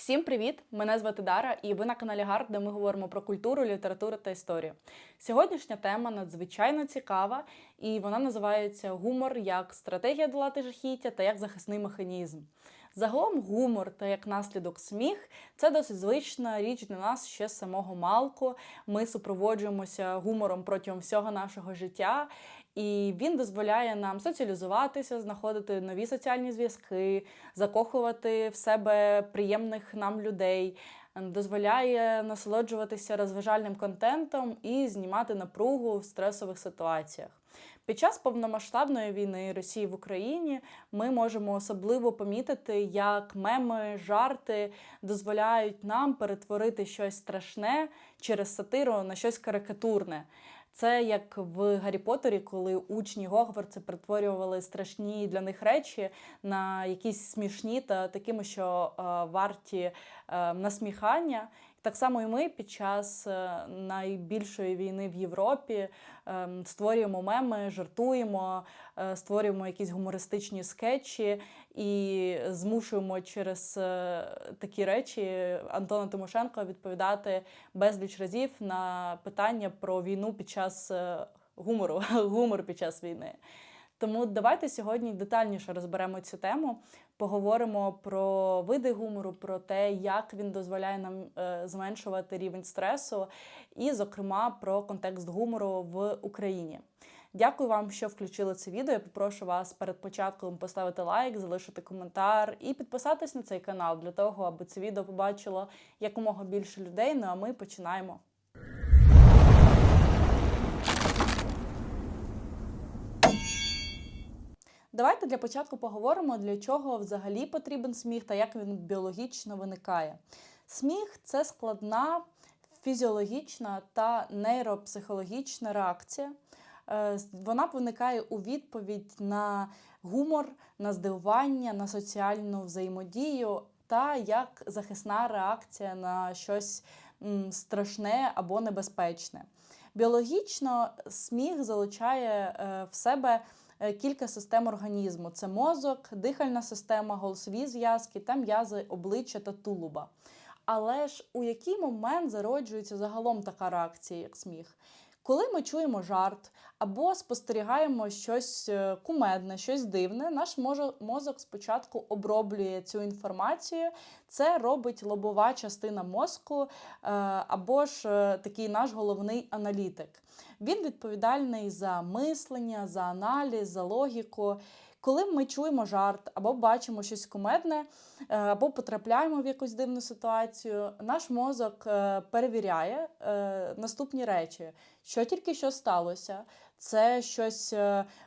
Всім привіт! Мене звати Дара, і ви на каналі Гард, де ми говоримо про культуру, літературу та історію. Сьогоднішня тема надзвичайно цікава, і вона називається Гумор як стратегія долати жахіття та як захисний механізм. Загалом гумор та як наслідок сміх це досить звична річ для нас ще самого малку. Ми супроводжуємося гумором протягом всього нашого життя, і він дозволяє нам соціалізуватися, знаходити нові соціальні зв'язки, закохувати в себе приємних нам людей, дозволяє насолоджуватися розважальним контентом і знімати напругу в стресових ситуаціях. Під час повномасштабної війни Росії в Україні ми можемо особливо помітити, як меми, жарти дозволяють нам перетворити щось страшне через сатиру на щось карикатурне. Це як в Гаррі Поттері, коли учні Гогвартса перетворювали страшні для них речі на якісь смішні та такими, що е, варті е, насміхання. Так само і ми під час е, найбільшої війни в Європі створюємо меми, жартуємо, створюємо якісь гумористичні скетчі і змушуємо через е, такі речі Антона Тимошенка відповідати безліч разів на питання про війну під час е, гумору, гумор під час війни. Тому давайте сьогодні детальніше розберемо цю тему, поговоримо про види гумору, про те, як він дозволяє нам е, зменшувати рівень стресу, і, зокрема, про контекст гумору в Україні. Дякую вам, що включили це відео. Я попрошу вас перед початком поставити лайк, залишити коментар і підписатись на цей канал для того, аби це відео побачило якомога більше людей. Ну а ми починаємо. Давайте для початку поговоримо, для чого взагалі потрібен сміх та як він біологічно виникає. Сміх це складна фізіологічна та нейропсихологічна реакція. Е, Вона виникає у відповідь на гумор, на здивування, на соціальну взаємодію та як захисна реакція на щось страшне або небезпечне. Біологічно сміх залучає е, в себе е, кілька систем організму: це мозок, дихальна система, голосові зв'язки та м'язи обличчя та тулуба. Але ж у який момент зароджується загалом така реакція, як сміх? Коли ми чуємо жарт або спостерігаємо щось е, кумедне, щось дивне, наш мозок спочатку оброблює цю інформацію. Це робить лобова частина мозку, е, або ж е, такий наш головний аналітик. Він відповідальний за мислення, за аналіз, за логіку. Коли ми чуємо жарт або бачимо щось кумедне, е, або потрапляємо в якусь дивну ситуацію, наш мозок е, перевіряє е, наступні речі, що тільки що сталося. Це щось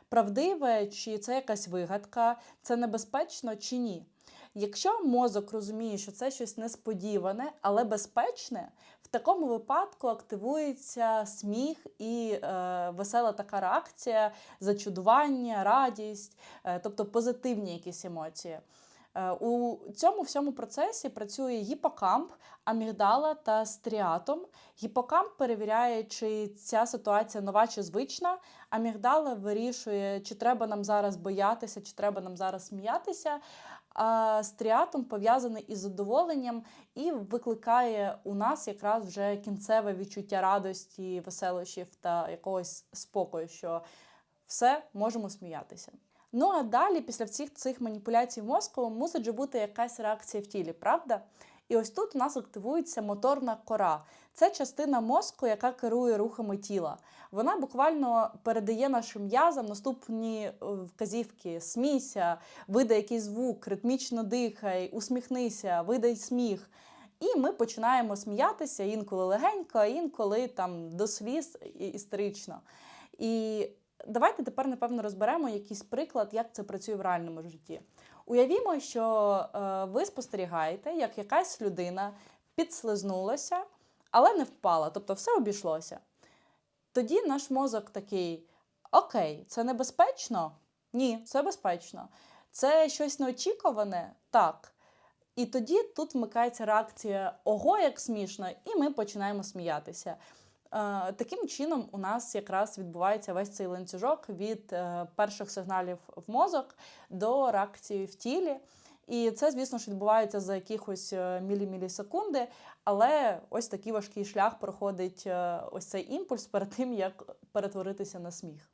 правдиве, чи це якась вигадка, це небезпечно чи ні. Якщо мозок розуміє, що це щось несподіване, але безпечне, такому випадку активується сміх і е, весела така реакція, зачудування, радість, е, тобто позитивні якісь емоції. Е, У цьому всьому процесі працює гіпокамп, амігдала та стріатом. Гіпокамп перевіряє, чи ця ситуація нова чи звична. Амігдала вирішує, чи треба нам зараз боятися, чи треба нам зараз сміятися. А стріатум пов'язаний із задоволенням і викликає у нас якраз вже кінцеве відчуття радості, веселощів та якогось спокою, що все можемо сміятися. Ну а далі, після всіх цих маніпуляцій мозку, мусить же бути якась реакція в тілі, правда? І ось тут у нас активується моторна кора. Це частина мозку, яка керує рухами тіла. Вона буквально передає нашим м'язам наступні е, вказівки: смійся, видай якийсь звук, ритмічно дихай, усміхнися, видай сміх. І ми починаємо сміятися інколи легенько, інколи там до сліз істерично. І давайте тепер, напевно, розберемо якийсь приклад, як це працює в реальному житті. Уявімо, що е, ви спостерігаєте, як якась людина підслизнулася, але не впала, тобто все обійшлося. Тоді наш мозок такий: Окей, це небезпечно? Ні, це безпечно. Це щось неочікуване? Так. І тоді тут вмикається реакція Ого, як смішно, і ми починаємо сміятися. Е, Таким чином, у нас якраз відбувається весь цей ланцюжок від е, перших сигналів в мозок до реакції в тілі. І це, звісно ж, відбувається за якихось е, мілі-мілісекунди, але ось такий важкий шлях проходить е, ось цей імпульс перед тим, як перетворитися на сміх.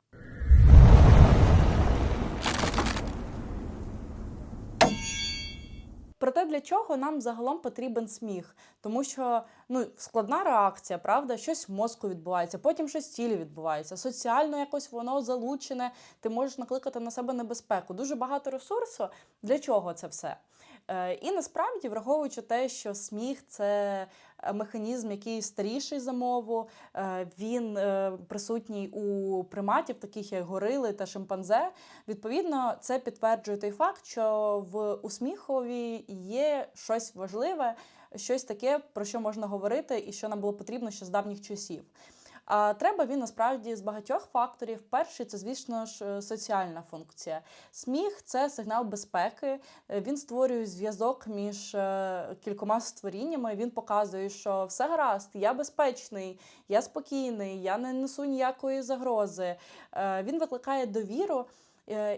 Проте для чого нам загалом потрібен сміх? Тому що ну, складна реакція, правда, щось в мозку відбувається, потім щось в тілі відбувається. Соціально якось воно залучене, ти можеш накликати на себе небезпеку. Дуже багато ресурсу. Для чого це все? Е, І насправді, враховуючи те, що сміх це е, механізм, який старіший за мову, е, він присутній у приматів, таких як горили та шимпанзе. Відповідно, це підтверджує той факт, що в усміхові є щось важливе, щось таке, про що можна говорити, і що нам було потрібно ще з давніх часів. А треба він насправді з багатьох факторів. Перший це, звісно ж, е, соціальна функція. Сміх це сигнал безпеки. Е, Він створює зв'язок між е, кількома створіннями. Він показує, що все гаразд, я безпечний, я спокійний, я не несу ніякої загрози. Він викликає довіру.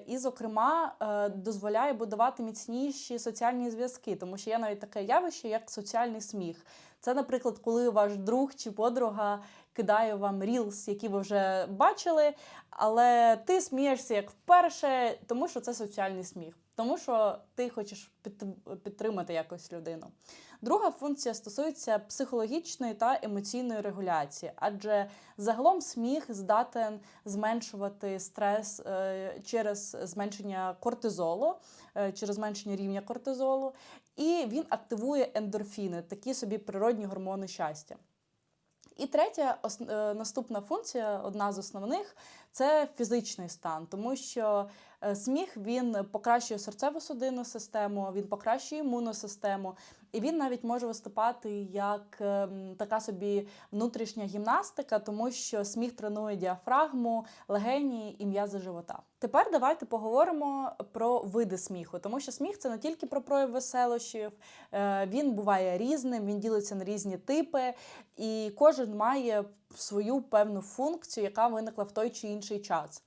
І, зокрема, дозволяє будувати міцніші соціальні зв'язки, тому що є навіть таке явище, як соціальний сміх. Це, наприклад, коли ваш друг чи подруга кидає вам рілс, які ви вже бачили, але ти смієшся як вперше, тому що це соціальний сміх, тому що ти хочеш підтримати якось людину. Друга функція стосується психологічної та емоційної регуляції, адже загалом сміх здатен зменшувати стрес е, через зменшення кортизолу, е, через зменшення рівня кортизолу, і він активує ендорфіни, такі собі природні гормони щастя. І третя ос- е, наступна функція, одна з основних, це фізичний стан, тому що е, сміх він покращує серцево-судинну систему, він покращує імунну систему, і він навіть може виступати як ем, така собі внутрішня гімнастика, тому що сміх тренує діафрагму, легені і м'язи живота. Тепер давайте поговоримо про види сміху, тому що сміх це не тільки про прояв веселощів, е, він буває різним, він ділиться на різні типи, і кожен має свою певну функцію, яка виникла в той чи інший час.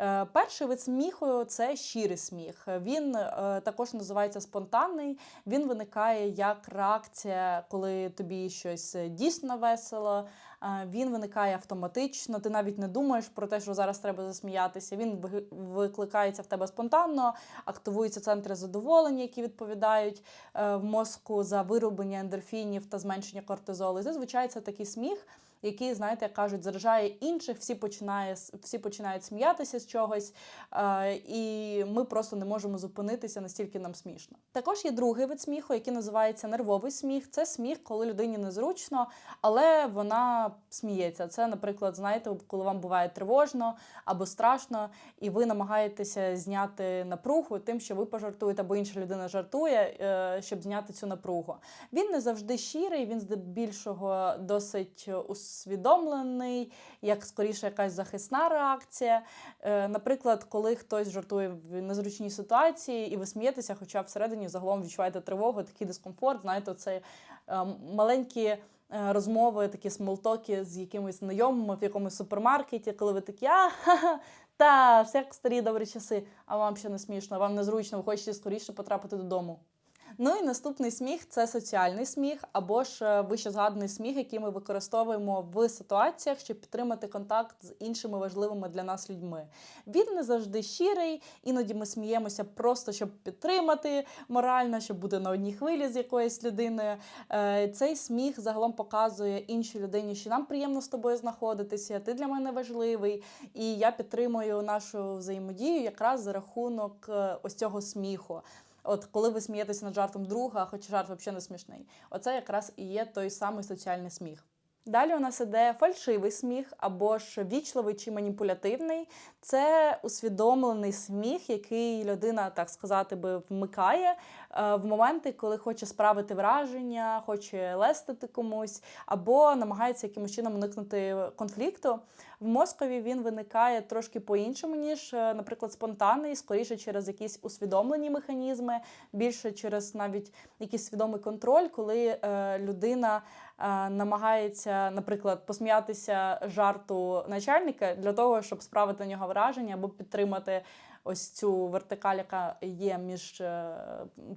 Е, Перший вид сміху це щирий сміх. Він е, також називається спонтанний. Він виникає як реакція, коли тобі щось дійсно весело. Е, Він виникає автоматично. Ти навіть не думаєш про те, що зараз треба засміятися. Він викликається в тебе спонтанно, активуються центри задоволення, які відповідають е, в мозку за вироблення ендорфінів та зменшення кортизолу. І зазвичай це такий сміх який, знаєте, як кажуть, заражає інших, всі починає, всі починають сміятися з чогось, е, і ми просто не можемо зупинитися, настільки нам смішно. Також є другий вид сміху, який називається нервовий сміх. Це сміх, коли людині незручно, але вона сміється. Це, наприклад, знаєте, коли вам буває тривожно або страшно, і ви намагаєтеся зняти напругу тим, що ви пожартуєте, або інша людина жартує, е, щоб зняти цю напругу. Він не завжди щирий, він здебільшого досить усвідомлений, як скоріше якась захисна реакція. Е, Наприклад, коли хтось жартує в незручній ситуації, і ви смієтеся, хоча всередині загалом відчуваєте тривогу, такий дискомфорт, знаєте, це маленькі. е, Розмови, такі смолтоки з якимись знайомими в якомусь супермаркеті, коли ви такі, а та всяк старі добрі часи, а вам ще не смішно, вам незручно, ви хочете скоріше потрапити додому. Ну і наступний сміх це соціальний сміх, або ж е, вище згаданий сміх, який ми використовуємо в ситуаціях, щоб підтримати контакт з іншими важливими для нас людьми. Він не завжди щирий, іноді ми сміємося просто щоб підтримати морально, щоб бути на одній хвилі з якоюсь людиною. Е, Цей сміх загалом показує іншій людині, що нам приємно з тобою знаходитися, ти для мене важливий, і я підтримую нашу взаємодію якраз за рахунок е, ось цього сміху. От коли ви смієтеся над жартом друга, хоч жарт взагалі не смішний. Оце якраз і є той самий соціальний сміх. Далі у нас іде фальшивий сміх або ж вічливий чи маніпулятивний. Це усвідомлений сміх, який людина, так сказати, би вмикає е, в моменти, коли хоче справити враження, хоче лестити комусь, або намагається якимось чином уникнути конфлікту. В мозкові він виникає трошки по-іншому, ніж, е, наприклад, спонтанний, скоріше через якісь усвідомлені механізми, більше через навіть якийсь свідомий контроль, коли е, людина е, намагається, наприклад, посміятися жарту начальника для того, щоб справити на нього враження або підтримати ось цю вертикаль, яка є між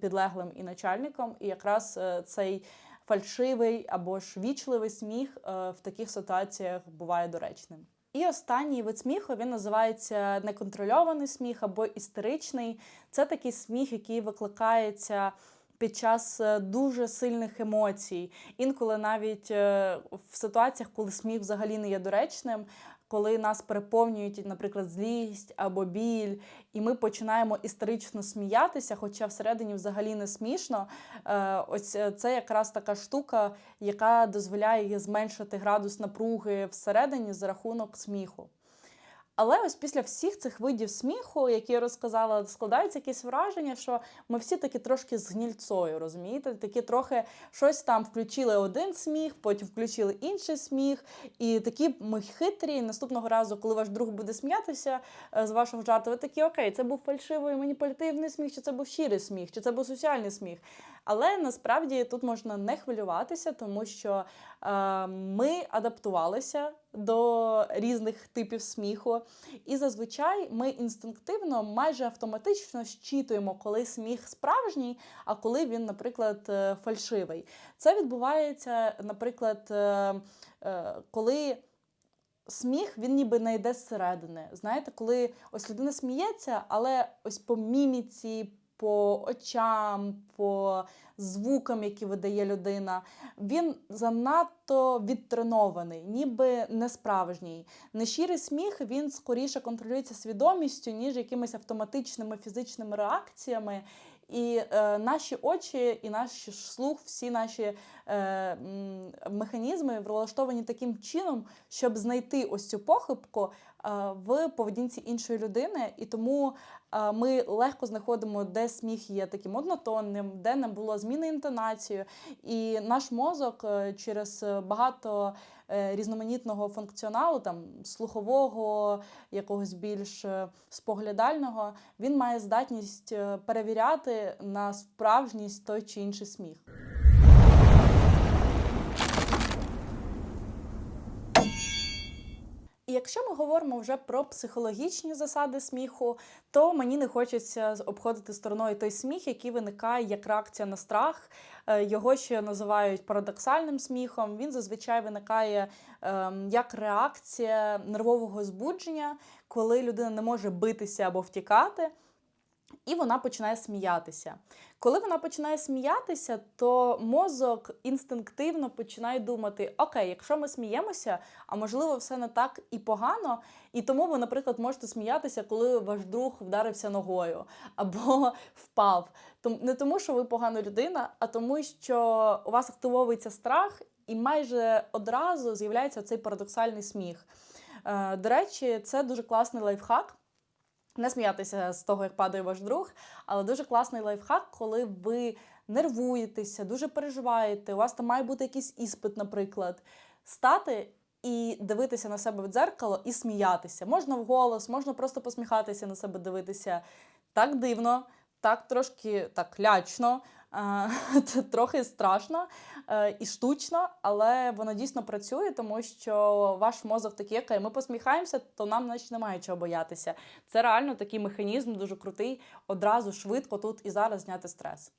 підлеглим і начальником, і якраз цей фальшивий або ж вічливий сміх е, в таких ситуаціях буває доречним. І останній вид сміху він називається неконтрольований сміх або істеричний. Це такий сміх, який викликається під час е, дуже сильних емоцій. Інколи навіть е, в ситуаціях, коли сміх взагалі не є доречним, коли нас переповнюють, наприклад, злість або біль, і ми починаємо істерично сміятися, хоча всередині взагалі не смішно. Е, ось це якраз така штука, яка дозволяє зменшити градус напруги всередині за рахунок сміху. Але ось після всіх цих видів сміху, які я розказала, складається якесь враження, що ми всі такі трошки з гнільцою, розумієте? Такі трохи щось там включили один сміх, потім включили інший сміх. І такі ми хитрі. Наступного разу, коли ваш друг буде сміятися е, з вашого жарту, ви такі окей, це був фальшивий маніпулятивний сміх, чи це був щирий сміх, чи це був соціальний сміх. Але насправді тут можна не хвилюватися, тому що е, ми адаптувалися до різних типів сміху, і зазвичай ми інстинктивно, майже автоматично щитуємо, коли сміх справжній, а коли він, наприклад, е, фальшивий. Це відбувається, наприклад, е, е, коли. Сміх він ніби не йде зсередини. Знаєте, коли ось людина сміється, але ось по міміці, по очам, по звукам, які видає людина, він занадто відтренований, ніби не справжній. Нещирий сміх він скоріше контролюється свідомістю, ніж якимись автоматичними фізичними реакціями. І е, наші очі, і наш слух, всі наші е, механізми влаштовані таким чином, щоб знайти ось цю похибку е, в поведінці іншої людини. І тому е, ми легко знаходимо, де сміх є таким однотонним, де не було зміни інтонацію. І наш мозок е, через багато різноманітного функціоналу, там слухового, якогось більш е, споглядального, він має здатність е, перевіряти на справжність той чи інший сміх. І якщо ми говоримо вже про психологічні засади сміху, то мені не хочеться обходити стороною той сміх, який виникає як реакція на страх. Е, його ще називають парадоксальним сміхом. Він зазвичай виникає ем, як реакція нервового збудження, коли людина не може битися або втікати. І вона починає сміятися. Коли вона починає сміятися, то мозок інстинктивно починає думати: Окей, якщо ми сміємося, а можливо, все не так і погано. І тому ви, наприклад, можете сміятися, коли ваш друг вдарився ногою або впав. Не тому, що ви погана людина, а тому, що у вас активовується страх, і майже одразу з'являється цей парадоксальний сміх. Е, до речі, це дуже класний лайфхак. Не сміятися з того, як падає ваш друг, але дуже класний лайфхак, коли ви нервуєтеся, дуже переживаєте. У вас там має бути якийсь іспит, наприклад, стати і дивитися на себе в дзеркало і сміятися. Можна вголос, можна просто посміхатися на себе, дивитися так дивно, так трошки так лячно. Це трохи страшно е, і штучно, але воно дійсно працює, тому що ваш мозок такий, окей, ми посміхаємося, то нам значить немає чого боятися. Це реально такий механізм, дуже крутий, одразу швидко тут і зараз зняти стрес.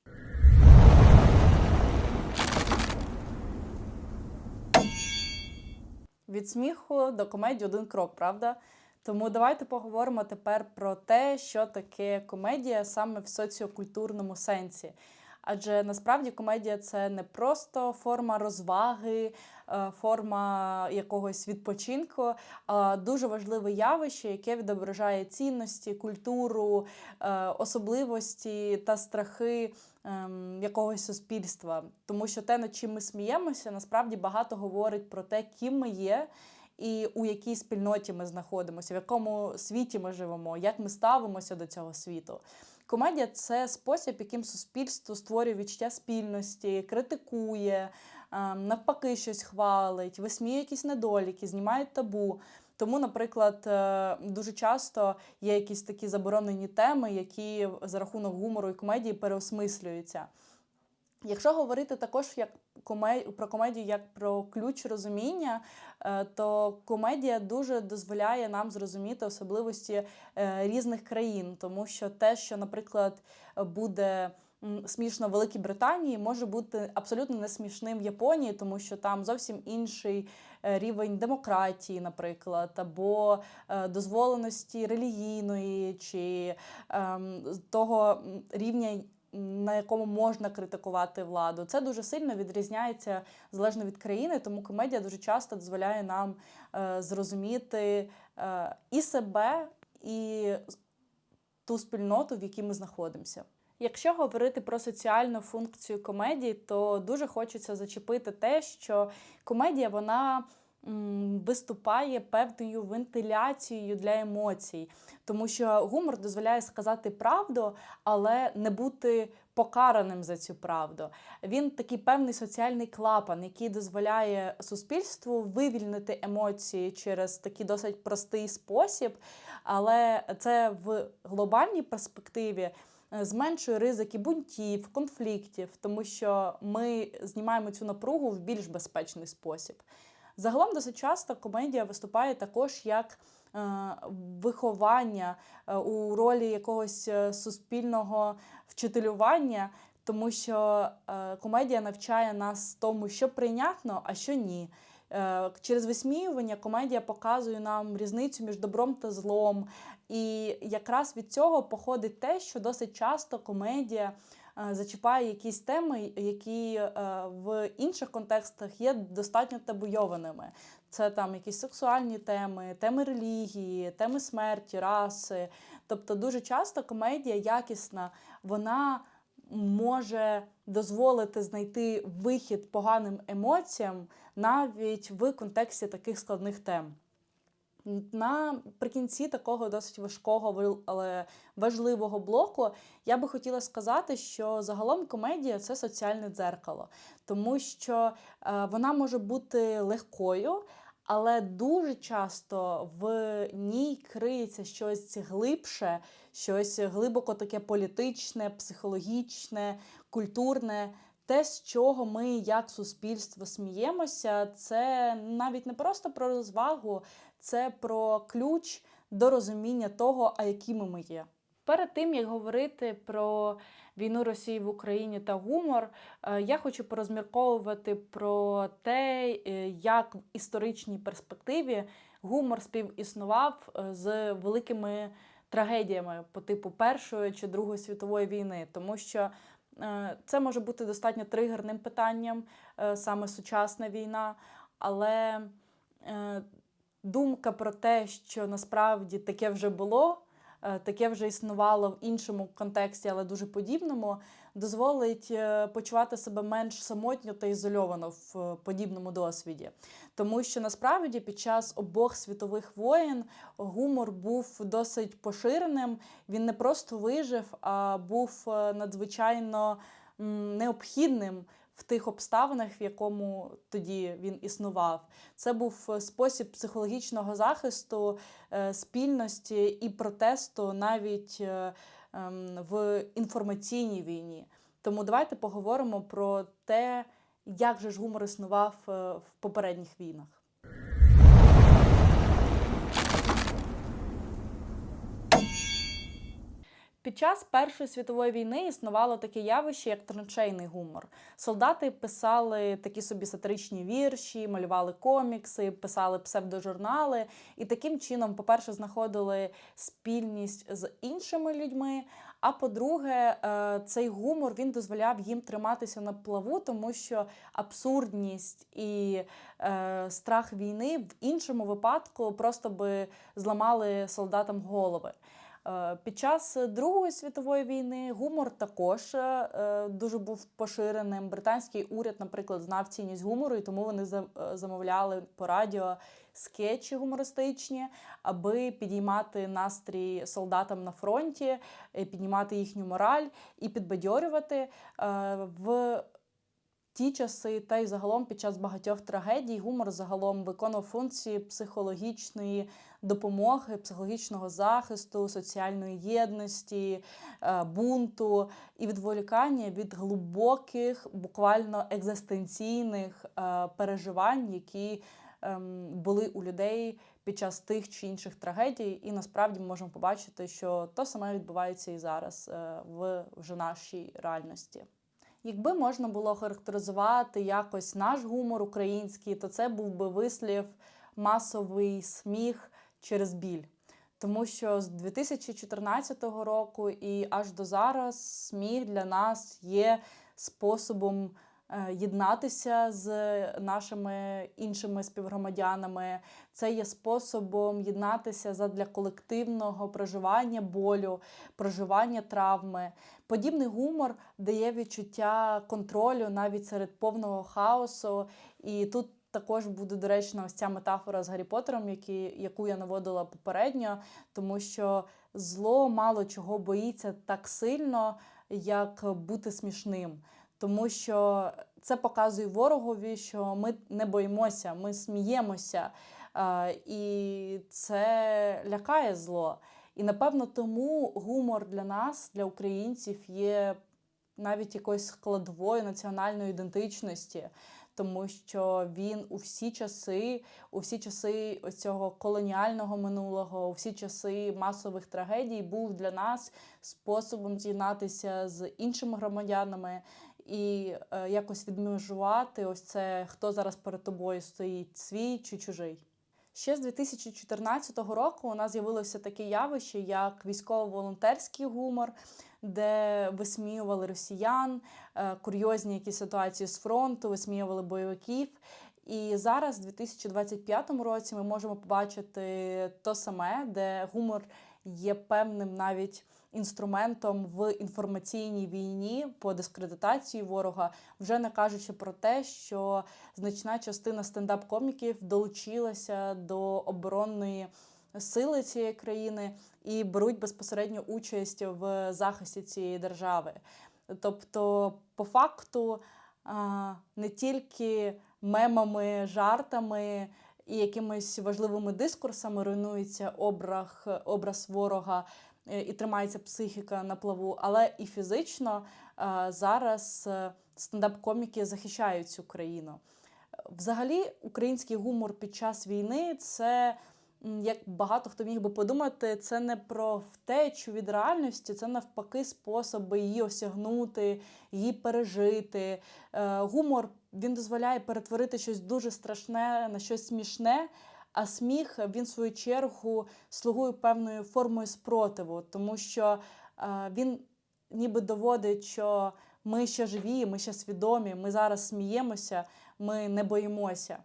Від сміху до комедії один крок, правда? Тому давайте поговоримо тепер про те, що таке комедія саме в соціокультурному сенсі. Адже насправді комедія це не просто форма розваги, е, форма якогось відпочинку, а дуже важливе явище, яке відображає цінності, культуру, е, особливості та страхи ем, якогось суспільства. Тому що те, над чим ми сміємося, насправді багато говорить про те, ким ми є. І у якій спільноті ми знаходимося, в якому світі ми живемо, як ми ставимося до цього світу. Комедія це спосіб, яким суспільство створює відчуття спільності, критикує, навпаки, щось хвалить, висміє якісь недоліки, знімає табу. Тому, наприклад, е, дуже часто є якісь такі заборонені теми, які за рахунок гумору і комедії переосмислюються. Якщо говорити також як коме- про комедію як про ключ розуміння, е, то комедія дуже дозволяє нам зрозуміти особливості е, різних країн, тому що те, що, наприклад, буде смішно в Великій Британії, може бути абсолютно не смішним в Японії, тому що там зовсім інший е, рівень демократії, наприклад, або дозволеності релігійної, чи ем, того рівня, на якому можна критикувати владу. Це дуже сильно відрізняється залежно від країни, тому комедія дуже часто дозволяє нам е, зрозуміти е, і себе, і ту спільноту, в якій ми знаходимося. Якщо говорити про соціальну функцію комедії, то дуже хочеться зачепити те, що комедія вона виступає певною вентиляцією для емоцій, тому що гумор дозволяє сказати правду, але не бути покараним за цю правду. Він такий певний соціальний клапан, який дозволяє суспільству вивільнити емоції через такий досить простий спосіб, але це в глобальній перспективі. е, Зменшує ризики бунтів, конфліктів, тому що ми знімаємо цю напругу в більш безпечний спосіб. Загалом досить часто комедія виступає також як е, виховання е, у ролі якогось е, суспільного вчителювання, тому що е, комедія навчає нас тому, що прийнятно, а що ні. Через висміювання комедія показує нам різницю між добром та злом. І якраз від цього походить те, що досить часто комедія зачіпає якісь теми, які е, в інших контекстах є достатньо табуйованими. Це там якісь сексуальні теми, теми релігії, теми смерті, раси. Тобто, дуже часто комедія якісна, вона може дозволити знайти вихід поганим емоціям навіть в контексті таких складних тем. Наприкінці такого досить важкого, але важливого блоку я би хотіла сказати, що загалом комедія це соціальне дзеркало, тому що е, вона може бути легкою, але дуже часто в ній криється щось глибше, щось глибоко таке політичне, психологічне, культурне. Те, з чого ми як суспільство сміємося, це навіть не просто про розвагу, це про ключ до розуміння того, а якими ми є. Перед тим як говорити про війну Росії в Україні та гумор, е, я хочу порозмірковувати про те, е, як в історичній перспективі гумор співіснував е, з великими трагедіями по типу Першої чи Другої світової війни, тому що це може бути достатньо тригерним питанням, саме сучасна війна, але думка про те, що насправді таке вже було, е, таке вже існувало в іншому контексті, але дуже подібному, дозволить е, почувати себе менш самотньо та ізольовано в е, подібному досвіді. Тому що насправді під час обох світових воєн гумор був досить поширеним. Він не просто вижив, а був надзвичайно необхідним в тих обставинах, в якому тоді він існував. Це був е, спосіб психологічного захисту, е, спільності і протесту навіть е, ем, в інформаційній війні. Тому давайте поговоримо про те, як же ж гумор існував в попередніх війнах. Під час Першої світової війни існувало таке явище, як траншейний гумор. Солдати писали такі собі сатиричні вірші, малювали комікси, писали псевдожурнали, і таким чином, по-перше, знаходили спільність з іншими людьми. А по-друге, е, цей гумор він дозволяв їм триматися на плаву, тому що абсурдність і е, страх війни в іншому випадку просто би зламали солдатам голови. Е, Під час Другої світової війни гумор також е, дуже був поширеним. Британський уряд, наприклад, знав цінність гумору, і тому вони е, замовляли по радіо скетчі гумористичні, аби підіймати настрій солдатам на фронті, е, піднімати їхню мораль і підбадьорювати. Е, В ті часи, та й загалом під час багатьох трагедій гумор загалом виконував функції психологічної допомоги, психологічного захисту, соціальної єдності, е, бунту і відволікання від глибоких, буквально екзистенційних е, переживань, які ем, були у людей під час тих чи інших трагедій. І насправді ми можемо побачити, що то саме відбувається і зараз е, в вже нашій реальності. Якби можна було характеризувати якось наш гумор український, то це був би вислів масовий сміх через біль. Тому що з 2014 року і аж до зараз сміх для нас є способом е, єднатися з нашими іншими співгромадянами. Це є способом єднатися задля колективного проживання болю, проживання травми. Подібний гумор дає відчуття контролю навіть серед повного хаосу. І тут також буде доречна ось ця метафора з Гаррі Поттером, які, яку я наводила попередньо, тому що зло мало чого боїться так сильно, як бути смішним. Тому що це показує ворогові, що ми не боїмося, ми сміємося. Е, І це лякає зло. І напевно тому гумор для нас, для українців, є навіть якоюсь складовою національної ідентичності, тому що він у всі часи, у всі часи цього колоніального минулого, у всі часи масових трагедій був для нас способом з'єднатися з іншими громадянами і е, якось відмежувати ось це, хто зараз перед тобою стоїть, свій чи чужий. Ще з 2014 року у нас з'явилося таке явище, як військово-волонтерський гумор, де висміювали росіян, е, курйозні якісь ситуації з фронту, висміювали бойовиків. І зараз, в 2025 році, ми можемо побачити то саме, де гумор є певним навіть інструментом в інформаційній війні по дискредитації ворога, вже не кажучи про те, що значна частина стендап-коміків долучилася до оборонної сили цієї країни і беруть безпосередню участь в захисті цієї держави. Тобто, по факту, не тільки мемами, жартами і якимись важливими дискурсами руйнується образ, образ ворога е, і тримається психіка на плаву, але і фізично зараз е, стендап-коміки захищають цю країну. Взагалі, український гумор під час війни це. Як багато хто міг би подумати, це не про втечу від реальності, це навпаки способи її осягнути, її пережити. Е, гумор він дозволяє перетворити щось дуже страшне на щось смішне. А сміх він в свою чергу слугує певною формою спротиву, тому що е, він ніби доводить, що ми ще живі, ми ще свідомі, ми зараз сміємося, ми не боїмося.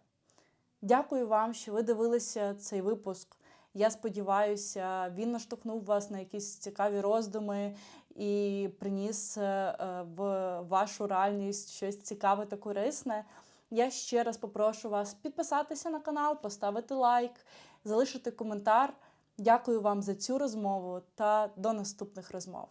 Дякую вам, що ви дивилися цей випуск. Я сподіваюся, він наштовхнув вас на якісь цікаві роздуми і приніс е, в вашу реальність щось цікаве та корисне. Я ще раз попрошу вас підписатися на канал, поставити лайк, залишити коментар. Дякую вам за цю розмову та до наступних розмов.